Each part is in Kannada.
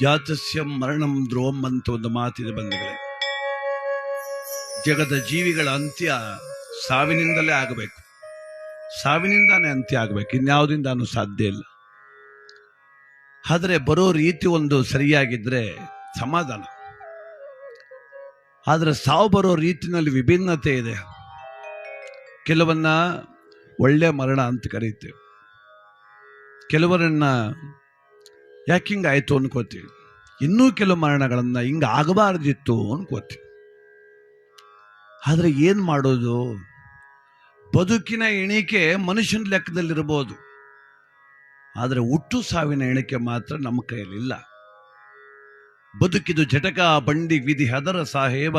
ಜಾತಸ್ಯ ಮರಣಂ ಧ್ರುವಂ ಅಂತ ಒಂದು ಮಾತಿದೆ ಬಂಧುಗಳೇ. ಜಗದ ಜೀವಿಗಳ ಅಂತ್ಯ ಸಾವಿನಿಂದಲೇ ಆಗಬೇಕು. ಸಾವಿನಿಂದಾನೇ ಅಂತ್ಯ ಆಗಬೇಕು. ಇನ್ಯಾವುದಿಂದಾನು ಸಾಧ್ಯ ಇಲ್ಲ. ಆದರೆ ಬರೋ ರೀತಿ ಒಂದು ಸರಿಯಾಗಿದ್ರೆ ಸಮಾಧಾನ. ಆದರೆ ಸಾವು ಬರೋ ರೀತಿನಲ್ಲಿ ವಿಭಿನ್ನತೆ ಇದೆ. ಕೆಲವನ್ನ ಒಳ್ಳೆ ಮರಣ ಅಂತ ಕರೀತೇವೆ. ಕೆಲವರನ್ನ ಯಾಕೆ ಹಿಂಗಾಯ್ತು ಅನ್ಕೋತೀವಿ ಇನ್ನೂ ಕೆಲವು ಮರಣಗಳನ್ನು ಹಿಂಗ ಆಗಬಾರ್ದಿತ್ತು ಅನ್ಕೋತೀವಿ ಆದರೆ ಏನು ಮಾಡೋದು? ಬದುಕಿನ ಎಣಿಕೆ ಮನುಷ್ಯನ ಲೆಕ್ಕದಲ್ಲಿರ್ಬೋದು. ಆದರೆ ಹುಟ್ಟು ಸಾವಿನ ಎಣಿಕೆ ಮಾತ್ರ ನಮ್ಮ ಕೈಯಲ್ಲಿಲ್ಲ. ಬದುಕಿದು ಜಟಕ ಬಂಡಿ ವಿಧಿ ಹದರ ಸಾಹೇಬ,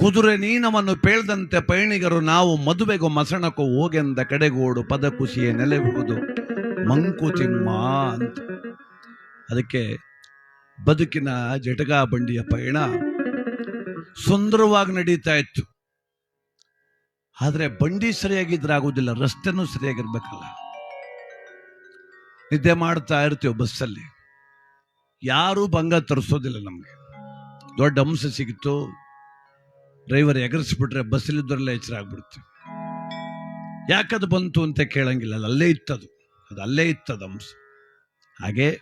ಕುದುರೆ ನೀನವನ್ನು ಪೇಳ್ದಂತೆ ಪಯಣಿಗರು ನಾವು ಮದುವೆಗೋ ಮಸಣಕ್ಕೋ ಹೋಗೆಂದ ಕಡೆಗೋಡು ಪದ ಕುಸಿಯೇ ನೆಲೆಬಹುದು ಮಂಕುತಿಮ್ಮ ಅಂತ. ಅದಕ್ಕೆ ಬದುಕಿನ ಜಟಗಾ ಬಂಡಿಯ ಪಯಣ ಸುಂದರವಾಗಿ ನಡೀತಾ ಇತ್ತು. ಆದ್ರೆ ಬಂಡಿ ಸರಿಯಾಗಿದ್ರೆ ಆಗುದಿಲ್ಲ, ರಸ್ತೆನೂ ಸರಿಯಾಗಿರ್ಬೇಕಲ್ಲ. ನಿದ್ದೆ ಮಾಡ್ತಾ ಇರ್ತೀವಿ ಬಸ್ಸಲ್ಲಿ. ಯಾರೂ ಭಂಗ ತರಿಸೋದಿಲ್ಲ ನಮಗೆ. ದೊಡ್ಡ ಅಂಶ ಸಿಗಿತ್ತು ಡ್ರೈವರ್ ಎಗರಿಸ್ಬಿಟ್ರೆ ಬಸ್ಸಲ್ಲಿದ್ದರೆಲ್ಲ ಎಚ್ಚರ ಆಗ್ಬಿಡ್ತೀವಿ ಯಾಕದು ಬಂತು ಅಂತ ಕೇಳಂಗಿಲ್ಲ, ಅಲ್ಲೇ ಇತ್ತದು. ಅದು ಅಲ್ಲೇ ಇತ್ತದ ಅಂಶ. ಹಾಗೆ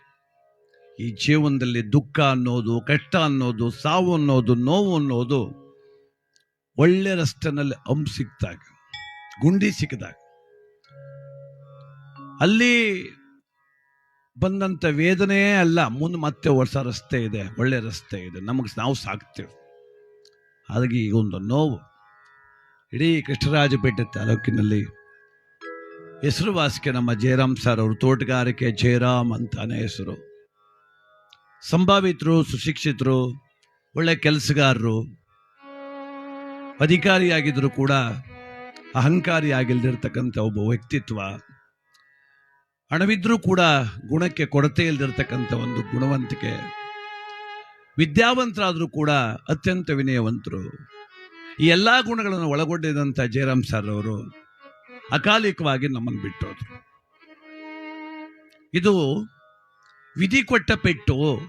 ಈ ಜೀವನದಲ್ಲಿ ದುಃಖ ಅನ್ನೋದು, ಕಷ್ಟ ಅನ್ನೋದು, ಸಾವು ಅನ್ನೋದು, ನೋವು ಅನ್ನೋದು ಒಳ್ಳೆ ರಸ್ತೆನಲ್ಲಿ ಅಂಶ ಸಿಕ್ಕಿದಾಗ, ಗುಂಡಿ ಸಿಕ್ಕಿದಾಗ. ಅಲ್ಲಿ ಬಂದಂಥ ವೇದನೆಯೇ ಅಲ್ಲ, ಮುಂದೆ ಮತ್ತೆ ಹೊಸ ರಸ್ತೆ ಇದೆ, ಒಳ್ಳೆ ರಸ್ತೆ ಇದೆ, ನಮಗೆ ನಾವು ಸಾಕ್ತೇವೆ. ಹಾಗಾಗಿ ಈಗ ಒಂದು ನೋವು, ಇಡೀ ಕೃಷ್ಣರಾಜಪೇಟೆ ತಾಲೂಕಿನಲ್ಲಿ ಹೆಸರುವಾಸಿಗೆ ನಮ್ಮ ಜಯರಾಮ್ ಸರ್ ಅವರು, ತೋಟಗಾರಿಕೆ ಜಯರಾಮ್ ಅಂತಾನೆ ಹೆಸರು. ಸಂಭಾವಿತರು, ಸುಶಿಕ್ಷಿತರು, ಒಳ್ಳೆ ಕೆಲಸಗಾರರು, ಅಧಿಕಾರಿಯಾಗಿದ್ದರೂ ಕೂಡ ಅಹಂಕಾರಿ ಆಗಿಲ್ದಿರ್ತಕ್ಕಂಥ ಒಬ್ಬ ವ್ಯಕ್ತಿತ್ವ, ಹಣವಿದ್ರೂ ಕೂಡ ಗುಣಕ್ಕೆ ಕೊರತೆ ಇಲ್ದಿರ್ತಕ್ಕಂಥ ಒಂದು ಗುಣವಂತಿಕೆ, ವಿದ್ಯಾವಂತರಾದರೂ ಕೂಡ ಅತ್ಯಂತ ವಿನಯವಂತರು. ಈ ಎಲ್ಲ ಗುಣಗಳನ್ನು ಒಳಗೊಂಡಿದ್ದಂಥ ಜಯರಾಮ್ ಸರ್ ಅವರು ಅಕಾಲಿಕವಾಗಿ ನಮ್ಮನ್ನು ಬಿಟ್ಟೋದ್ರು. ಇದು ವಿಧಿ ಕೊಟ್ಟ ಪೆಟ್ಟು.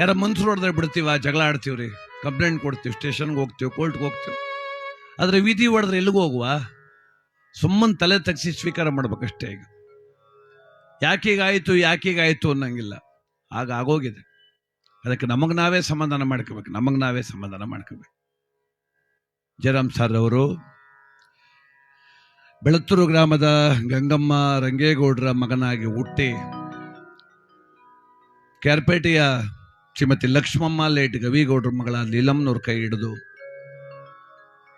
ಯಾರ ಮನ್ಸು ಹೊಡೆದ್ರೆ ಬಿಡ್ತೀವ, ಜಗಳ ಆಡ್ತೀವ್ರಿ. ಕಂಪ್ಲೇಂಟ್ ಕೊಡ್ತೀವಿ, ಸ್ಟೇಷನ್ಗೆ ಹೋಗ್ತೀವಿ, ಕೋರ್ಟ್ಗೆ ಹೋಗ್ತೀವಿ. ಆದರೆ ವಿಧಿ ಹೊಡೆದ್ರೆ ಎಲ್ಲಿಗೂ ಹೋಗುವ? ಸುಮ್ಮನೆ ತಲೆ ತಗ್ಸಿ ಸ್ವೀಕಾರ ಮಾಡ್ಬೇಕಷ್ಟೇ ಈಗ. ಯಾಕೀಗಾಯಿತು ಯಾಕೀಗಾಯಿತು ಅನ್ನಂಗಿಲ್ಲ. ಆಗ ಆಗೋಗಿದೆ. ಅದಕ್ಕೆ ನಮಗೆ ನಾವೇ ಸಮಾಧಾನ ಮಾಡ್ಕೋಬೇಕು, ನಮಗೆ ನಾವೇ ಸಮಾಧಾನ ಮಾಡ್ಕೋಬೇಕು. ಜಯರಾಮ್ ಸರ್ ಅವರು ಬೆಳತ್ತೂರು ಗ್ರಾಮದ ಗಂಗಮ್ಮ ರಂಗೇಗೌಡರ ಮಗನಾಗಿ ಹುಟ್ಟಿ ಕ್ಯಾರ್ಪೇಟೆಯ ಶ್ರೀಮತಿ ಲಕ್ಷ್ಮಮ್ಮ ಲೇಟ್ ಗವಿಗೌಡರ ಮಗಳ ನೀಲಮ್ನವ್ರ ಕೈ ಹಿಡಿದು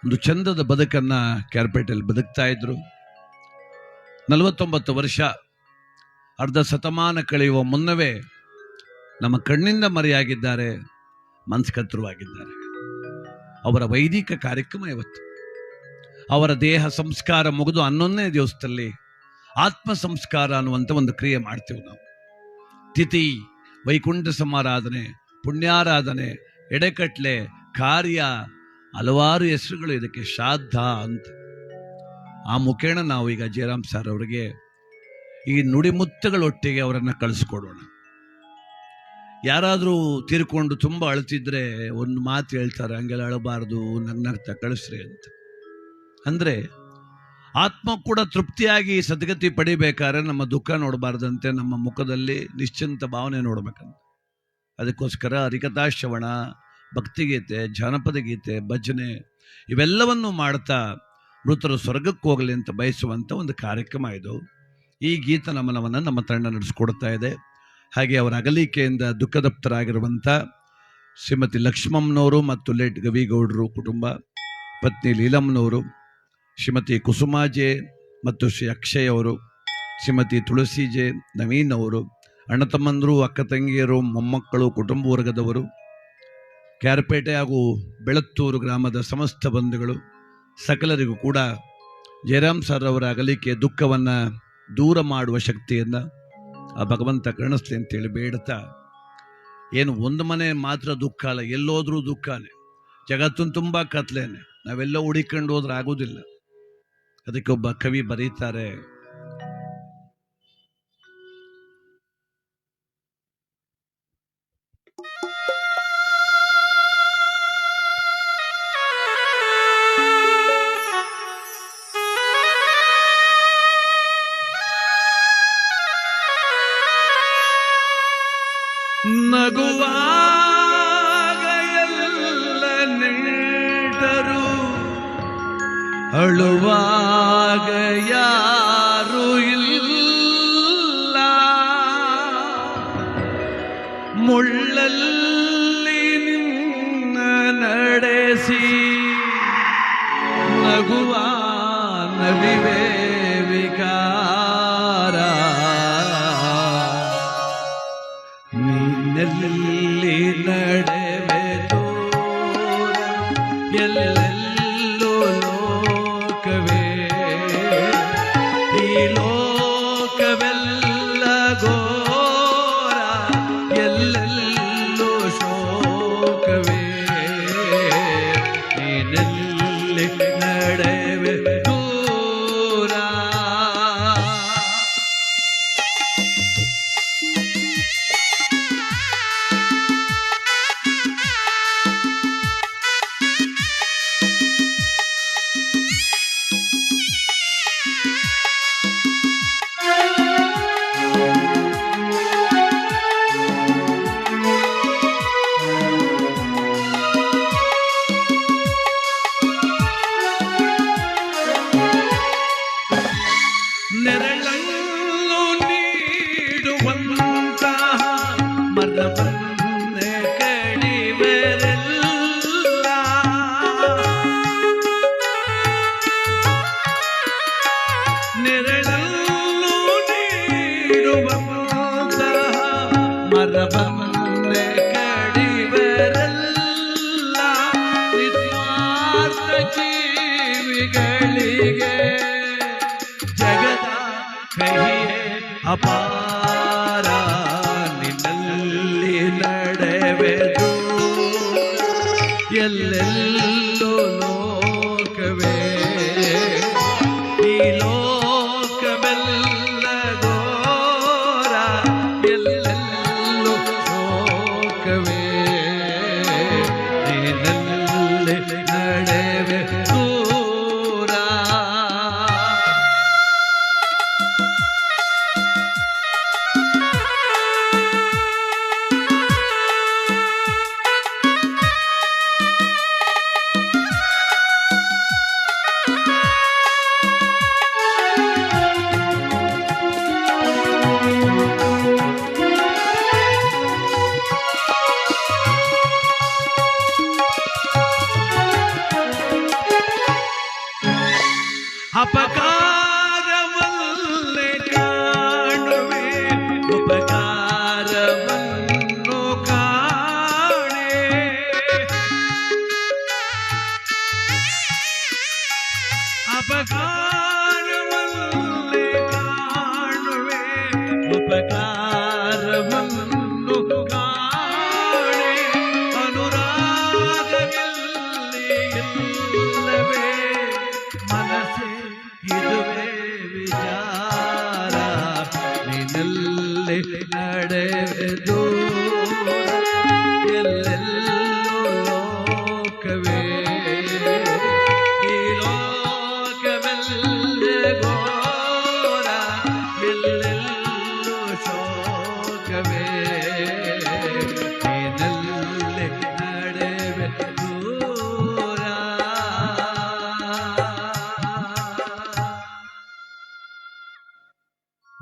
ಒಂದು ಚಂದದ ಬದುಕನ್ನು ಕ್ಯಾರ್ಪೇಟೆಯಲ್ಲಿ ಬದುಕ್ತಾ ಇದ್ರು. ನಲವತ್ತೊಂಬತ್ತು ವರ್ಷ, ಅರ್ಧ ಶತಮಾನ ಕಳೆಯುವ ಮುನ್ನವೇ ನಮ್ಮ ಕಣ್ಣಿಂದ ಮರೆಯಾಗಿದ್ದಾರೆ ಮನಸ್ಕತ್ರುವಾಗಿದ್ದಾರೆ ಅವರ ವೈದಿಕ ಕಾರ್ಯಕ್ರಮ ಇವತ್ತು. ಅವರ ದೇಹ ಸಂಸ್ಕಾರ ಮುಗಿದು ಹನ್ನೊಂದನೇ ದಿವಸದಲ್ಲಿ ಆತ್ಮ ಸಂಸ್ಕಾರ ಅನ್ನುವಂಥ ಒಂದು ಕ್ರಿಯೆ ಮಾಡ್ತೇವೆ ನಾವು. ತಿಥಿ, ವೈಕುಂಠ ಸಮಾರಾಧನೆ, ಪುಣ್ಯಾರಾಧನೆ, ಎಡೆಕಟ್ಲೆ, ಕಾರ್ಯ, ಹಲವಾರು ಹೆಸರುಗಳು ಇದಕ್ಕೆ ಶ್ರಾದ್ದ ಅಂತ. ಆ ಮುಖೇಣ ನಾವು ಈಗ ಜಯರಾಮ್ ಸರ್ ಅವರಿಗೆ ಈ ನುಡಿಮುತ್ತಗಳೊಟ್ಟಿಗೆ ಅವರನ್ನು ಕಳಿಸ್ಕೊಡೋಣ. ಯಾರಾದರೂ ತೀರ್ಕೊಂಡು ತುಂಬ ಅಳ್ತಿದ್ರೆ ಒಂದು ಮಾತು ಹೇಳ್ತಾರೆ, ಹಂಗೆಲ್ಲ ಅಳಬಾರ್ದು, ನಗ್ನಗ್ತಾ ಕಳಿಸ್ರಿ ಅಂತ. ಅಂದ್ರೆ ಆತ್ಮ ಕೂಡ ತೃಪ್ತಿಯಾಗಿ ಸದ್ಗತಿ ಪಡಿಬೇಕಾದ್ರೆ ನಮ್ಮ ದುಃಖ ನೋಡಬಾರ್ದಂತೆ ನಮ್ಮ ಮುಖದಲ್ಲಿ ನಿಶ್ಚಿಂತ ಭಾವನೆ ನೋಡಬೇಕಂತ. ಅದಕ್ಕೋಸ್ಕರ ಹರಿಕಥಾ ಶ್ರವಣ ಭಕ್ತಿಗೀತೆ, ಜಾನಪದ ಗೀತೆ, ಭಜನೆ ಇವೆಲ್ಲವನ್ನು ಮಾಡ್ತಾ ಮೃತರು ಸ್ವರ್ಗಕ್ಕೆ ಹೋಗಲಿ ಅಂತ ಬಯಸುವಂಥ ಒಂದು ಕಾರ್ಯಕ್ರಮ ಇದು. ಈ ಗೀತ ನಮನವನ್ನು ನಮ್ಮ ತಂಡ ನಡೆಸ್ಕೊಡ್ತಾ ಇದೆ. ಹಾಗೆ ಅವರ ಅಗಲಿಕೆಯಿಂದ ದುಃಖದಪ್ತರಾಗಿರುವಂಥ ಶ್ರೀಮತಿ ಲಕ್ಷ್ಮಮ್ಮನವರು ಮತ್ತು ಲೇಟ್ ಗವಿಗೌಡರು ಕುಟುಂಬ, ಪತ್ನಿ ಲೀಲಮ್ಮನವರು ಶ್ರೀಮತಿ ಕುಸುಮಾಜೆ ಮತ್ತು ಶ್ರೀ ಅಕ್ಷಯ್ ಅವರು, ಶ್ರೀಮತಿ ತುಳಸಿ ಜೆ ನವೀನ್ ಅವರು, ಅಣ್ಣ ತಮ್ಮಂದರು, ಅಕ್ಕ ತಂಗಿಯರು, ಮೊಮ್ಮಕ್ಕಳು, ಕುಟುಂಬ ವರ್ಗದವರು, ಕ್ಯಾರ್ಪೇಟೆ ಹಾಗೂ ಬೆಳತ್ತೂರು ಗ್ರಾಮದ ಸಮಸ್ತ ಬಂಧುಗಳು, ಸಕಲರಿಗೂ ಕೂಡ ಜಯರಾಮ್ ಸರ್ ಅವರ ಅಗಲಿಕೆ ದುಃಖವನ್ನು ದೂರ ಮಾಡುವ ಶಕ್ತಿಯನ್ನು ಆ ಭಗವಂತ ಕರುಣಿಸ್ಲಿ ಅಂತೇಳಿ ಬೇಡ್ತಾ ಏನು ಒಂದು ಮನೆ ಮಾತ್ರ ದುಃಖ ಅಲ್ಲ, ಎಲ್ಲೋದ್ರೂ ದುಃಖನೇ ಜಗತ್ತನ್ನು ತುಂಬ ಕತ್ಲೇನೆ ನಾವೆಲ್ಲ ಹುಡಿಕೊಂಡು ಹೋದ್ರೆ ಆಗೋದಿಲ್ಲ. ಅದಕ್ಕೆ ಒಬ್ಬ ಕವಿ ಬರೀತಾರೆ ಅಳುವಾಗ ಯಾರು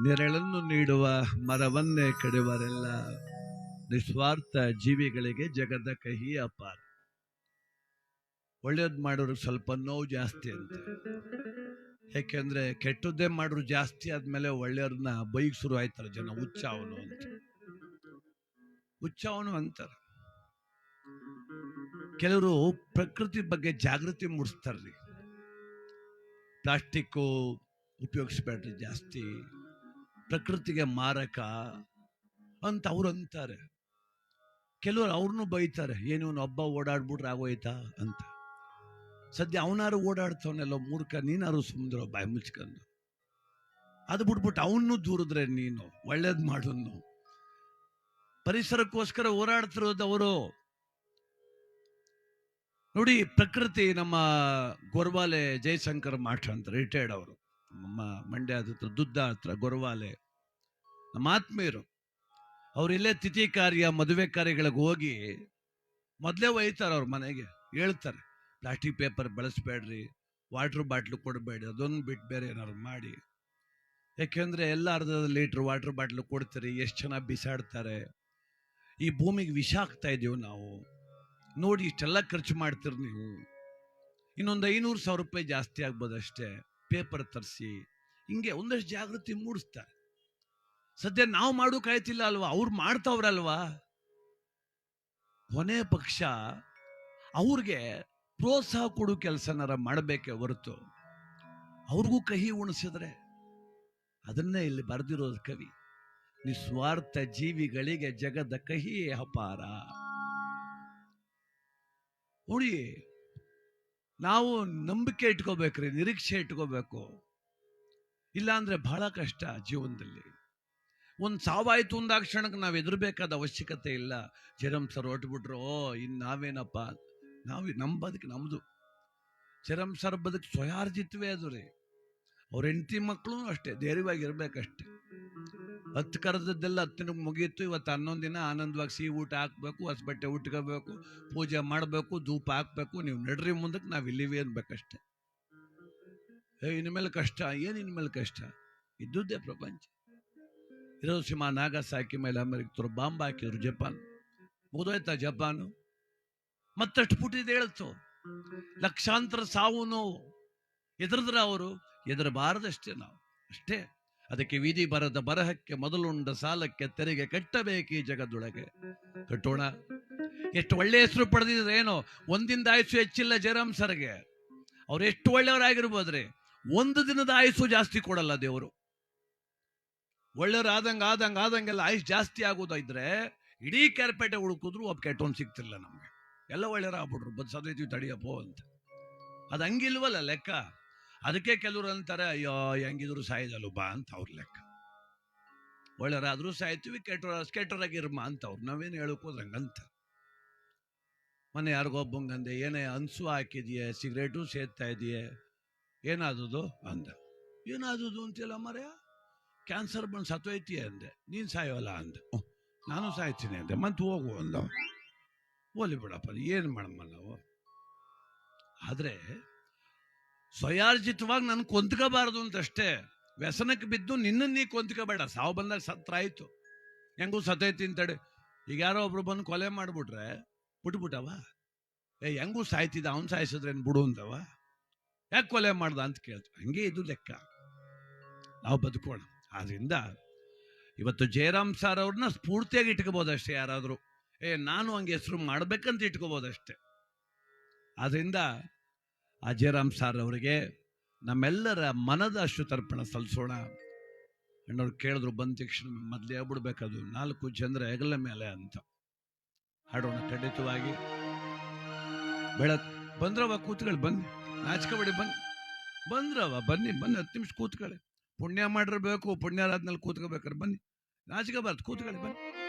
ನೆರಳನ್ನು ನೀಡುವ ಮರವನ್ನೇ ಕಡಿವರೆಲ್ಲ ನಿಸ್ವಾರ್ಥ ಜೀವಿಗಳಿಗೆ ಜಗದ ಕಹಿ ಅಪಾರ. ಒಳ್ಳೇದು ಮಾಡೋರು ಸ್ವಲ್ಪ ನೋವು ಜಾಸ್ತಿ ಅಂತ. ಯಾಕೆಂದ್ರೆ ಕೆಟ್ಟದ್ದೇ ಮಾಡೋರು ಜಾಸ್ತಿ ಆದ್ಮೇಲೆ ಒಳ್ಳೆಯವ್ರನ್ನ ಬೈಕ್ ಶುರು ಆಯ್ತಾರೆ ಜನ, ಹುಚ್ಚ ಅವನು ಅಂತ. ಹುಚ್ಚ ಅವನು ಅಂತಾರೆ. ಕೆಲವರು ಪ್ರಕೃತಿ ಬಗ್ಗೆ ಜಾಗೃತಿ ಮೂಡಿಸ್ತಾರ್ರಿ. ಪ್ಲಾಸ್ಟಿಕ್ಕು ಉಪಯೋಗಿಸ್ಬೇಡ್ರಿ ಜಾಸ್ತಿ. ಪ್ರಕೃತಿಗೆ ಮಾರಕ ಅಂತ ಅವ್ರು ಅಂತಾರೆ. ಕೆಲವರು ಅವ್ರನ್ನೂ ಬೈತಾರೆ, ಏನು ಒಬ್ಬ ಓಡಾಡ್ಬಿಟ್ರೆ ಆಗೋಯ್ತಾ? ಅಂತ. ಸದ್ಯ ಅವನಾರು ಓಡಾಡ್ತವನೆಲ್ಲ ಮೂರ್ಖ, ನೀನಾರು ಸುಮ್ಮನೆ ಬಾಯಿ ಮುಚ್ಕೊಂಡು. ಅದು ಬಿಟ್ಬಿಟ್ಟು ಅವನ್ನೂ ದೂರಿದ್ರೆ ನೀನು, ಒಳ್ಳೇದು ಮಾಡೋನು ಪರಿಸರಕ್ಕೋಸ್ಕರ ಹೋರಾಡ್ತಿರೋದು ಅವರು. ನೋಡಿ, ಪ್ರಕೃತಿ ನಮ್ಮ ಗೊರ್ವಾಲೆ ಜಯಶಂಕರ್ ಮಾಠ ಅಂತ ರಿಟೈರ್ಡ್ ಅವರು. ಮಂಡ್ಯದ ಹತ್ರ ದುದ್ದ ಹತ್ರ, ಗೊರವಾಲೆ. ನಮ್ಮ ಆತ್ಮೀಯರು ಅವ್ರಿಲ್ಲೇ ತಿಥಿ ಕಾರ್ಯ, ಮದುವೆ ಕಾರ್ಯಗಳಿಗೆ ಹೋಗಿ ಮೊದಲೇ ಒಯ್ತಾರೆ ಅವ್ರ ಮನೆಗೆ, ಹೇಳ್ತಾರೆ. ಪ್ಲಾಸ್ಟಿಕ್ ಪೇಪರ್ ಬಳಸ್ಬೇಡ್ರಿ, ವಾಟ್ರ್ ಬಾಟ್ಲು ಕೊಡಬೇಡಿ ಅದೊಂದು ಬಿಟ್ಟು ಬೇರೆ ಏನಾದ್ರು ಮಾಡಿ. ಯಾಕೆಂದ್ರೆ ಎಲ್ಲ ಅರ್ಧ ಲೀಟ್ರ್ ವಾಟ್ರ್ ಬಾಟ್ಲು ಕೊಡ್ತೀರಿ, ಎಷ್ಟು ಚೆನ್ನಾಗಿ ಬಿಸಾಡ್ತಾರೆ. ಈ ಭೂಮಿಗೆ ವಿಷ ಆಗ್ತಾ ಇದೀವಿ ನಾವು. ನೋಡಿ ಇಷ್ಟೆಲ್ಲ ಖರ್ಚು ಮಾಡ್ತೀರಿ ನೀವು. ಇನ್ನೊಂದು ಐನೂರು ಸಾವಿರ ರೂಪಾಯಿ ಜಾಸ್ತಿ ಆಗ್ಬೋದು ಅಷ್ಟೇ. ಪೇಪರ್ ತರಿಸಿ, ಹಿಂಗೆ ಒಂದಷ್ಟು ಜಾಗೃತಿ ಮೂಡಿಸ್ತಾರೆ. ಸದ್ಯ ನಾವು ಮಾಡೋ ಕಾಯ್ತಿಲ್ಲ ಅಲ್ವಾ? ಅವ್ರು ಮಾಡ್ತಾವ್ರಲ್ವಾ? ಕೊನೆ ಪಕ್ಷ ಅವ್ರಿಗೆ ಪ್ರೋತ್ಸಾಹ ಕೊಡೋ ಕೆಲಸನಾರ ಮಾಡಬೇಕೆ ಹೊರತು ಅವ್ರಿಗೂ ಕಹಿ ಉಣಿಸಿದ್ರೆ ಅದನ್ನೇ ಇಲ್ಲಿ ಬರೆದಿರೋದು ಕವಿ, ನಿಸ್ವಾರ್ಥ ಜೀವಿಗಳಿಗೆ ಜಗದ ಕಹಿಯೇ ಅಪಾರ. ನೋಡಿ ನಾವು ನಂಬಿಕೆ ಇಟ್ಕೋಬೇಕ್ರಿ, ನಿರೀಕ್ಷೆ ಇಟ್ಕೋಬೇಕು. ಇಲ್ಲಾಂದ್ರೆ ಬಹಳ ಕಷ್ಟ ಜೀವನದಲ್ಲಿ. ಒಂದು ಸಾವಾಯಿತು ಅಂದಾಗ ಕ್ಷಣಕ್ಕೆ ನಾವು ಎದುರಬೇಕಾದ ಅವಶ್ಯಕತೆ ಇಲ್ಲ. ಚರಂ ಸರ್ ಹೊಟ್ಬಿಟ್ರು ಓ ಇನ್ನು ನಾವೇನಪ್ಪ? ನಾವು ನಮ್ಮ ಬದುಕು ನಮ್ಮದು ಚರಂ ಸರ್ ಬದುಕು ಸ್ವಯಾರ್ಜಿತವೇ ಅದು ರೀ. ಅವ್ರ ಹೆಂಡತಿ ಮಕ್ಕಳು ಅಷ್ಟೇ ಧೈರ್ಯವಾಗಿ ಇರ್ಬೇಕಷ್ಟೆ. ಹತ್ತು ಕರೆದದ್ದೆಲ್ಲ ಹತ್ತಿನ ಮುಗೀತು, ಇವತ್ತು ಹನ್ನೊಂದು ದಿನ ಆನಂದವಾಗಿ ಸಿಹಿ ಊಟ ಹಾಕಬೇಕು ಹೊಸ ಬಟ್ಟೆ ಉಟ್ಕೋಬೇಕು, ಪೂಜೆ ಮಾಡಬೇಕು, ಧೂಪ ಹಾಕ್ಬೇಕು, ನೀವು ನಡ್ರಿ ಮುಂದಕ್ಕೆ ನಾವು ಇಲ್ಲಿವಿ ಅನ್ಬೇಕಷ್ಟೆ. ಏ, ಇನ್ಮೇಲೆ ಕಷ್ಟ, ಏನು ಇನ್ಮೇಲೆ ಕಷ್ಟ? ಇದ್ದುದೇ ಪ್ರಪಂಚ. ಹಿರೋಸಿಮಾ ನಾಗಸಾಕಿ ಮೇಲೆ ಅಮೆರಿಕ ಬಾಂಬ್ ಹಾಕಿದ್ರು ಜಪಾನ್. ಮುಗಿದೋಯ್ತಾ ಜಪಾನು? ಮತ್ತಷ್ಟು ಪುಟ್ಟಿದ್ದು ಹೇಳ್ತು. ಲಕ್ಷಾಂತರ ಸಾವು ನೋವು. ಎದುರಿದ್ರ ಅವರು? ಎದುರಬಾರದಷ್ಟೇ ನಾವು. ಅಷ್ಟೇ. ಅದಕ್ಕೆ ವಿಧಿ ಬರದ ಬರಹಕ್ಕೆ ಮೊದಲುಂಡ ಸಾಲಕ್ಕೆ ತೆರಿಗೆ ಕಟ್ಟಬೇಕು ಜಗದೊಳಗೆ ಕಟ್ಟೋಣ. ಎಷ್ಟು ಒಳ್ಳೆ ಹೆಸರು ಪಡೆದಿದ್ರೆ ಏನೋ, ಒಂದಿಂದ ಆಯುಸು ಹೆಚ್ಚಿಲ್ಲ ಜಯರಾಮ್ ಸರ್ಗೆ. ಅವ್ರು ಎಷ್ಟು ಒಳ್ಳೆಯವರಾಗಿರ್ಬೋದ್ರಿ? ಒಂದು ದಿನದ ಆಯುಸ್ಸು ಜಾಸ್ತಿ ಕೊಡಲ್ಲ ದೇವರು. ಒಳ್ಳೆಯವ್ರು ಆದಂಗ ಆದಂಗ ಆದಂಗೆಲ್ಲ ಆಯುಷ್ ಜಾಸ್ತಿ ಆಗೋದಿದ್ರೆ ಇಡೀ ಕ್ಯಾರ್ಪೇಟೆ ಹುಡುಕಿದ್ರು ಒಬ್ಬ ಕೆಟ್ಟವನ್ ಸಿಗ್ತಿಲ್ಲ ನಮ್ಗೆ. ಎಲ್ಲ ಒಳ್ಳೆಯವ್ರು ಆಗ್ಬಿಟ್ರು ಬದ್ ಸದೈತೀವಿ ತಡಿಯಪ್ಪೋ ಅಂತ. ಅದು ಹಂಗಿಲ್ವಲ್ಲ ಲೆಕ್ಕ? ಅದಕ್ಕೆ ಕೆಲವರು ಅಂತಾರೆ ಅಯ್ಯೋ ಹೆಂಗಿದ್ರು ಸಾಯ್ದಲ್ವ ಬಾ ಅಂತ ಅವ್ರ ಲೆಕ್ಕ. ಒಳ್ಳೆಯರಾದ್ರೂ ಸಾಯ್ತೀವಿ ಕೆಟ್ಟರ ಕೆಟ್ಟರಾಗಿರ್ಮ ಅಂತ ಅವ್ರು. ನಾವೇನು ಹೇಳಕ್ ಹಂಗಂತ ಮೊನ್ನೆ ಯಾರಿಗೊಬ್ಬಂಗಂದೆ ಏನೇ ಅನ್ಸು ಹಾಕಿದೆಯೇ ಸಿಗರೇಟು ಸೇದ್ತಾ ಇದೆಯೇ ಏನಾದದು ಅಂದ. ಏನಾದದು ಅಂತಿಲ್ಲ ಮರ್ಯ? ಕ್ಯಾನ್ಸರ್ ಬಂದು ಸತ್ತೋಯ್ತೀಯ ಅಂದೆ. ನೀನು ಸಾಯೋಲ್ಲ ಅಂದೆ. "ಹ್ಞೂ, ನಾನು ಸಾಯ್ತೀನಿ ಅಂದೆ. ಮತ್ತೆ ಹೋಗು ಅಂದ ಹೋಲಿ ಬಿಡಪ್ಪ ಏನು ಮಾಡಮ್ಮ ನಾವು? ಆದರೆ ಸ್ವಯಾರ್ಜಿತವಾಗಿ ನನ್ ಅಂತ ಅಂತಷ್ಟೇ. ವ್ಯಸನಕ್ಕೆ ಬಿದ್ದು ನಿನ್ನ ನೀ ಕೊಂತ್ಕೋಬೇಡ ಸಾವು ಬಂದಾಗ ಸತ್ರ ಆಯ್ತು. ಹೆಂಗೂ ಸತೈತಿ ಅಂತೇಳಿ. ಈಗ ಯಾರೋ ಒಬ್ರು ಬಂದು ಕೊಲೆ ಮಾಡ್ಬಿಟ್ರೆ ಬಿಟ್ಬಿಟ್ಟವ? ಏ, ಹೆಂಗೂ ಸಾಯ್ತಿದ್ದ? ಅವ್ನು ಸಾಯಿಸಿದ್ರೇನು ಬಿಡು ಅಂತವ? ಯಾಕೆ ಕೊಲೆ ಮಾಡ್ದ ಅಂತ ಕೇಳ್ತು. ಹಂಗೆ ಇದು ಲೆಕ್ಕ. ನಾವು ಬದುಕೋಣ. ಆದ್ರಿಂದ ಇವತ್ತು ಜಯರಾಮ್ ಸರ್ ಅವ್ರನ್ನ ಸ್ಫೂರ್ತಿಯಾಗಿ ಇಟ್ಕೋಬೋದಷ್ಟೇ ಯಾರಾದರೂ. ಏ, ನಾನು ಹಂಗೆ ಹೆಸರು ಮಾಡ್ಬೇಕಂತ ಇಟ್ಕೋಬೋದಷ್ಟೇ ಆದ್ರಿಂದ ಆ ಜಯರಾಮ್ ಸಾರ್ ಅವರಿಗೆ, ನಮ್ಮೆಲ್ಲರ ಮನದ ಅಶ್ವತರ್ಪಣ ತರ್ಪಣ ಸಲ್ಲಿಸೋಣ ಅಣ್ಣವ್ರು ಕೇಳಿದ್ರು, ಬಂದ ತಕ್ಷಣ ಮೊದಲೇ ಹೇಳ್ಬಿಡ್ಬೇಕದು ನಾಲ್ಕು ಚಂದ್ರ ಹೆಗಲ ಮೇಲೆ ಅಂತ. ಹಾಡೋಣ ಖಂಡಿತವಾಗಿ. ಬೆಳತ್ ಬಂದ್ರವ ಕೂತ್ಕೊಳ್ಳಿ ಬನ್ನಿ. ನಾಚ್ಕೊಬೇಡಿ ಬನ್ನಿ. ಬಂದ್ರವ ಬನ್ನಿ ಬನ್ನಿ, ಹತ್ತು ನಿಮಿಷ ಕೂತ್ಕೊಳ್ಳಿ ಪುಣ್ಯ ಮಾಡಿರ್ಬೇಕು, ಪುಣ್ಯರಾದ್ಮೇಲೆ ಕೂತ್ಕೋಬೇಕಾರೆ ಬನ್ನಿ. ನಾಚ್ಕೋಬಾರ್ದು ಕೂತ್ಕೊಳ್ಳಿ ಬನ್ನಿ.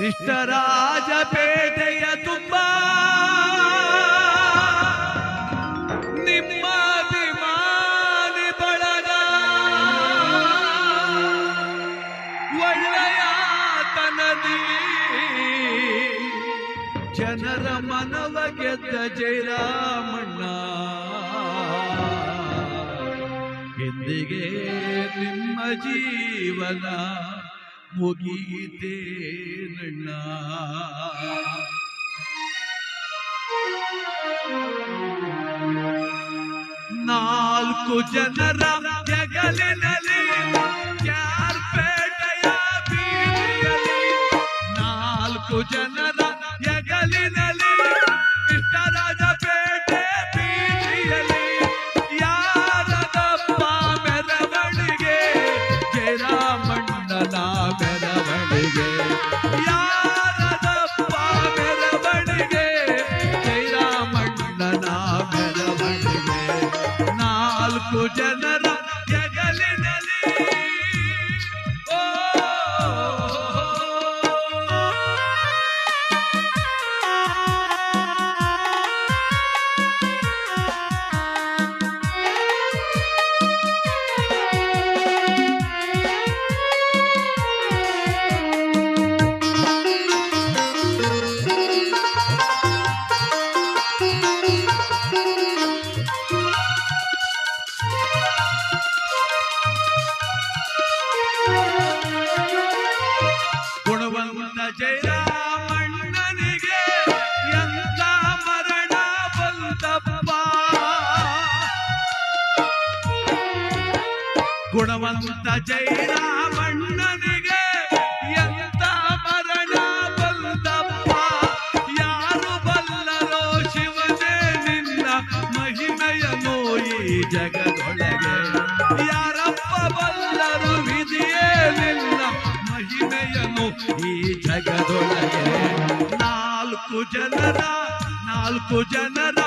ಕೃಷ್ಣರಾಜಪೇಟೆಯ ತುಂಬ. ನಿಮ್ಮ ಅಭಿಮಾನಿ ಬಳಗ. ಒಳ್ಳೆಯತನದಿ. ಜನರ ಮನವ ಗೆದ್ದ ಜಯರಾಮಣ್ಣ. ಎಂದಿಗೆ ನಿಮ್ಮ ಜೀವನ. ಮುಗೀತೇನಣ್ಣ ನಾಲ್ಕು ಜನರ ಜಗಲಿನಲ್ಲಿ ಜಗದೊಳಗೆ ನಾಲ್ಕು ಜನರ ನಾಲ್ಕು ಜನರ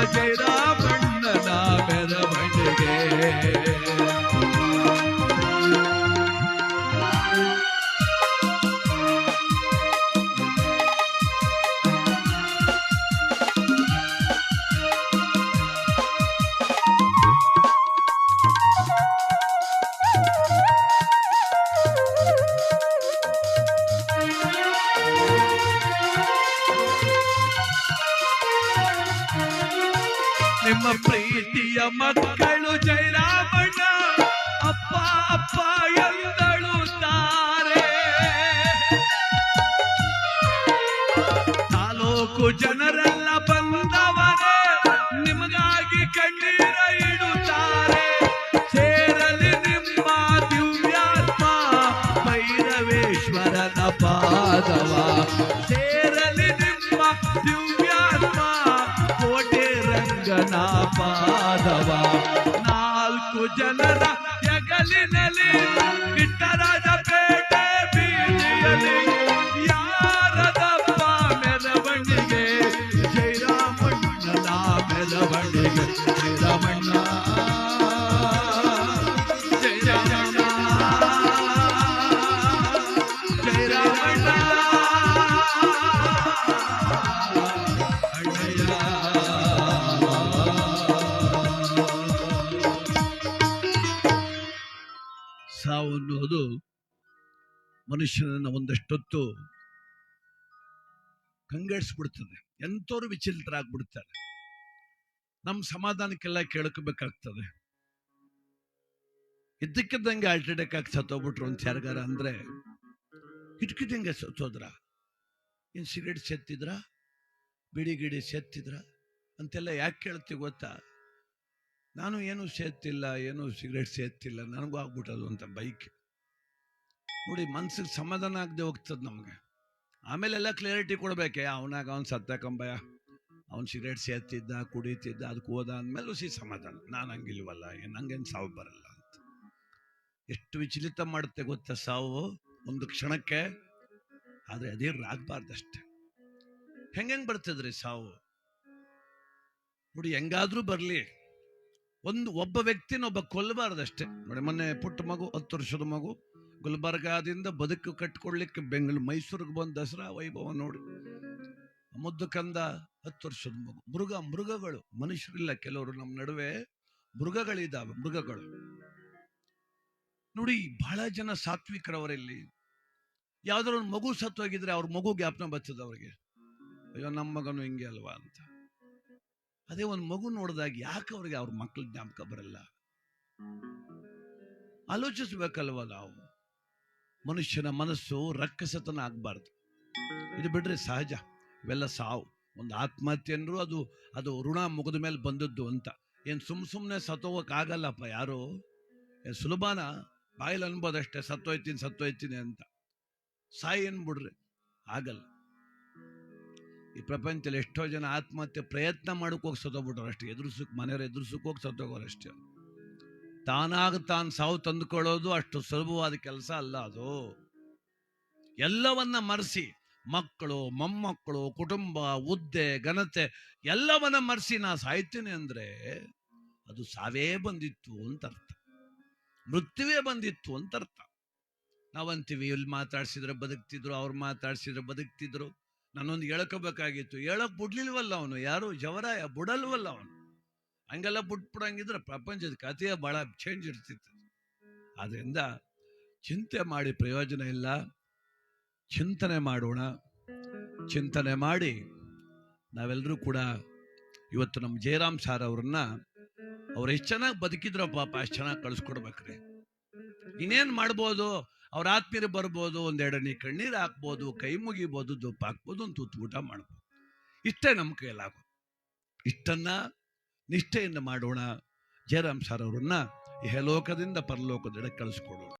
ನಮ್ಮ ಜಯರಾಮಣ್ಣನ भगवा ಸಾವು ಅನ್ನುವುದು ಮನುಷ್ಯನನ್ನು ಒಂದಷ್ಟೊತ್ತು ಕಂಗೆಡಿಸ್ಬಿಡ್ತದೆ. ಎಂಥವ್ರು ವಿಚಲಿತರಾಗ್ಬಿಡ್ತಾರೆ. ನಮ್ಮ ಸಮಾಧಾನಕ್ಕೆಲ್ಲ ಕೇಳ್ಕೋಬೇಕಾಗ್ತದೆ. ಇದ್ದಕ್ಕಿದ್ದಂಗೆ ಅಲ್ಟಿಡೇಕ್ ಆಗಿ ಸತ್ತೋಗ್ಬಿಟ್ರು ಅಂತ ಯಾರಿಗಾರ ಅಂದ್ರೆ ಇಟ್ಕಿದ್ದಂಗೆ ಸತ್ತೋದ್ರ? ಏನು ಸಿಗರೇಟ್ ಸೆತ್ತಿದ್ರ ಬಿಡಿ ಗಿಡಿ ಸೆತ್ತಿದ್ರ ಅಂತೆಲ್ಲ ಯಾಕೆ ಕೇಳ್ತೀವಿ ಗೊತ್ತಾ? ನಾನು ಏನು ಸೇತ್ತಿಲ್ಲ ಏನು ಸಿಗರೇಟ್ ಸೇತ್ತಿಲ್ಲ ನನಗೂ ಆಗ್ಬಿಟ್ಟದು ಅಂತ ಬೈಕ್ ನೋಡಿ, ಮನ್ಸಿಗೆ ಸಮಾಧಾನ ಆಗದೆ ಹೋಗ್ತದೆ ನಮಗೆ. ಆಮೇಲೆಲ್ಲ ಕ್ಲಿಯರಿಟಿ ಕೊಡ್ಬೇಕೆ, ಅವನಾಗ ಅವ್ನು ಸತ್ತ ಕಂಬಯ ಅವ್ನು ಸಿಗರೇಟ್ ಸೇತ್ತಿದ್ದ ಕುಡಿತಿದ್ದ ಅದಕ್ಕೆ ಹೋದ ಅಂದಮೇಲೂ ಸಿ ಸಮಾಧಾನ. ನಾನು ಹಂಗಿಲ್ವಲ್ಲ, ಏನು ಹಂಗೇನು ಸಾವು ಬರಲ್ಲ ಅಂತ. ಎಷ್ಟು ವಿಚಲಿತ ಮಾಡುತ್ತೆ ಗೊತ್ತಾ ಸಾವು? ಒಂದು ಕ್ಷಣಕ್ಕೆ, ಆದರೆ ಅದೇ ಆಗಬಾರ್ದಷ್ಟೆ ಹೆಂಗೆಂಗೆ ಬರ್ತದ್ರಿ ಸಾವು? ನೋಡಿ, ಹೆಂಗಾದ್ರೂ ಬರ್ಲಿ. ಒಂದು ಒಬ್ಬ ವ್ಯಕ್ತಿನ ಒಬ್ಬ ಕೊಲ್ಲಬಾರ್ದಷ್ಟೇ. ನೋಡಿ, ಮೊನ್ನೆ ಪುಟ್ಟ ಮಗು, ಹತ್ತು ವರ್ಷದ ಮಗು, ಗುಲ್ಬರ್ಗಾದಿಂದ ಬದುಕು ಕಟ್ಕೊಳ್ಳಿಕ್ಕೆ ಬೆಂಗಳೂರು, ಮೈಸೂರಿಗೆ ಬಂದ ದಸರಾ ವೈಭವ ನೋಡಿ. ಮುದ್ದು ಕಂದ ಹತ್ತು ವರ್ಷದ ಮಗು. ಮೃಗ, ಮೃಗಗಳು, ಮನುಷ್ಯರಿಲ್ಲ ಕೆಲವರು, ನಮ್ಮ ನಡುವೆ ಮೃಗಗಳಿದ್ದಾವೆ ಮೃಗಗಳು. ನೋಡಿ, ಬಹಳ ಜನ ಸಾತ್ವಿಕರವರಲ್ಲಿ. ಯಾವ್ದಾದ್ರು ಒಂದು ಮಗು ಸತ್ತೋಗಿದ್ರೆ ಅವ್ರ ಮಗು ಜ್ಞಾಪನ ಬರ್ತದೆ ಅವ್ರಿಗೆ. ಅಯ್ಯೋ, ನಮ್ಮ ಮಗನು ಹಿಂಗೆ ಅಲ್ವಾ ಅಂತ. ಅದೇ ಒಂದು ಮಗು ನೋಡಿದಾಗ ಯಾಕೆ ಅವ್ರಿಗೆ ಅವ್ರ ಮಕ್ಕಳ ಜ್ಞಾಪಕ ಬರಲ್ಲ? ಆಲೋಚಿಸ್ಬೇಕಲ್ವ ನಾವು? ಮನುಷ್ಯನ ಮನಸ್ಸು ರಕ್ಕಸತನ ಆಗಬಾರ್ದು. ಇದು ಬಿಡ್ರಿ ಸಹಜ. ಇವೆಲ್ಲ ಸಾವು. ಒಂದು ಆತ್ಮಹತ್ಯೆ ಅಂದ್ರು ಅದು ಅದು ಋಣ ಮುಗಿದ ಮೇಲೆ ಬಂದದ್ದು ಅಂತ. ಏನು ಸುಮ್ ಸುಮ್ಮನೆ ಸತ್ತೋಗಕ್ ಆಗಲ್ಲಪ್ಪ ಯಾರು? ಏನು ಸುಲಭನ? ಬಾಯಲ್ಲಿ ಅನ್ಬೋದಷ್ಟೇ, ಸತ್ತೋಯ್ತೀನಿ ಸತ್ತೋಯ್ತೀನಿ ಅಂತ. ಸಾಯಿ ಅನ್ಬಿಡ್ರಿ ಆಗಲ್ಲ. ಈ ಪ್ರಪಂಚದಲ್ಲಿ ಎಷ್ಟೋ ಜನ ಆತ್ಮಹತ್ಯೆ ಪ್ರಯತ್ನ ಮಾಡೋಕ್ಕೋಗಿ ಸತ್ತೋಗ್ಬಿಟ್ರು ಅಷ್ಟೇ. ಎದುರಿಸೋಕೆ ಮನೆಯವ್ರು ಎದುರಿಸಕ್ ಹೋಗಿ ಸತ್ತೋಗೋರು ಅಷ್ಟೇ. ತಾನಾಗ ತಾನು ಸಾವು ತಂದುಕೊಳ್ಳೋದು ಅಷ್ಟು ಸುಲಭವಾದ ಕೆಲಸ ಅಲ್ಲ ಅದು. ಎಲ್ಲವನ್ನ ಮರೆಸಿ ಮಕ್ಕಳು, ಮೊಮ್ಮಕ್ಕಳು, ಕುಟುಂಬ, ಹುದ್ದೆ, ಘನತೆ ಎಲ್ಲವನ್ನ ಮರೆಸಿ ನಾ ಸಾಯ್ತೀನಿ ಅಂದರೆ ಅದು ಸಾವೇ ಬಂದಿತ್ತು ಅಂತ ಅರ್ಥ. ಮೃತ್ಯುವೇ ಬಂದಿತ್ತು ಅಂತ ಅರ್ಥ. ನಾವಂತೀವಿ, ಇಲ್ಲಿ ಮಾತಾಡ್ಸಿದ್ರೆ ಬದುಕ್ತಿದ್ರು, ಅವ್ರು ಮಾತಾಡ್ಸಿದ್ರೆ ಬದುಕ್ತಿದ್ರು. ನಾನೊಂದು ಹೇಳ್ಕೋಬೇಕಾಗಿತ್ತು ಹೇಳಕ್ ಬಿಡ್ಲಿಲ್ವಲ್ಲ ಅವನು? ಯಾರು? ಜವರಾಯ. ಬಿಡಲ್ವಲ್ಲ ಅವನು? ಹಂಗೆಲ್ಲ ಬಿಟ್ಬಿಡಂಗಿದ್ರೆ ಪ್ರಪಂಚದ ಕಥೆಯ ಬಹಳ ಚೇಂಜ್ ಇರ್ತಿತ್ತು. ಆದ್ದರಿಂದ ಚಿಂತೆ ಮಾಡಿ ಪ್ರಯೋಜನ ಇಲ್ಲ. ಚಿಂತನೆ ಮಾಡೋಣ. ಚಿಂತನೆ ಮಾಡಿ ನಾವೆಲ್ಲರೂ ಕೂಡ ಇವತ್ತು ನಮ್ಮ ಜಯರಾಮ್ ಸಾರ್ ಅವ್ರನ್ನ ಅವ್ರು ಎಷ್ಟು ಚೆನ್ನಾಗಿ ಬದುಕಿದ್ರು ಪಾಪ ಅಷ್ಟು ಚೆನ್ನಾಗಿ ಕಳಿಸ್ಕೊಡ್ಬೇಕ್ರಿ. ಇನ್ನೇನು ಮಾಡ್ಬೋದು? ಅವ್ರ ಆತ್ಮೀಯರು ಬರ್ಬೋದು, ಒಂದೆರಡನೇ ಕಣ್ಣೀರು ಹಾಕ್ಬೋದು, ಕೈ ಮುಗಿಬೋದು, ದುಪ್ಪ ಹಾಕ್ಬೋದು ಒಂದು ತುತ್ತು ಊಟ ಮಾಡ್ಬೋದು. ಇಷ್ಟೇ ನಮ್ಮ ಕೈಲಾಗೋ ಇಷ್ಟನ್ನ ನಿಷ್ಠೆಯಿಂದ ಮಾಡೋಣ. ಜಯರಾಮ್ ಸರ್ ಅವರನ್ನ ಇಹಲೋಕದಿಂದ ಪರಲೋಕದೆಡೆ ಕಳಿಸ್ಕೊಡೋಣ.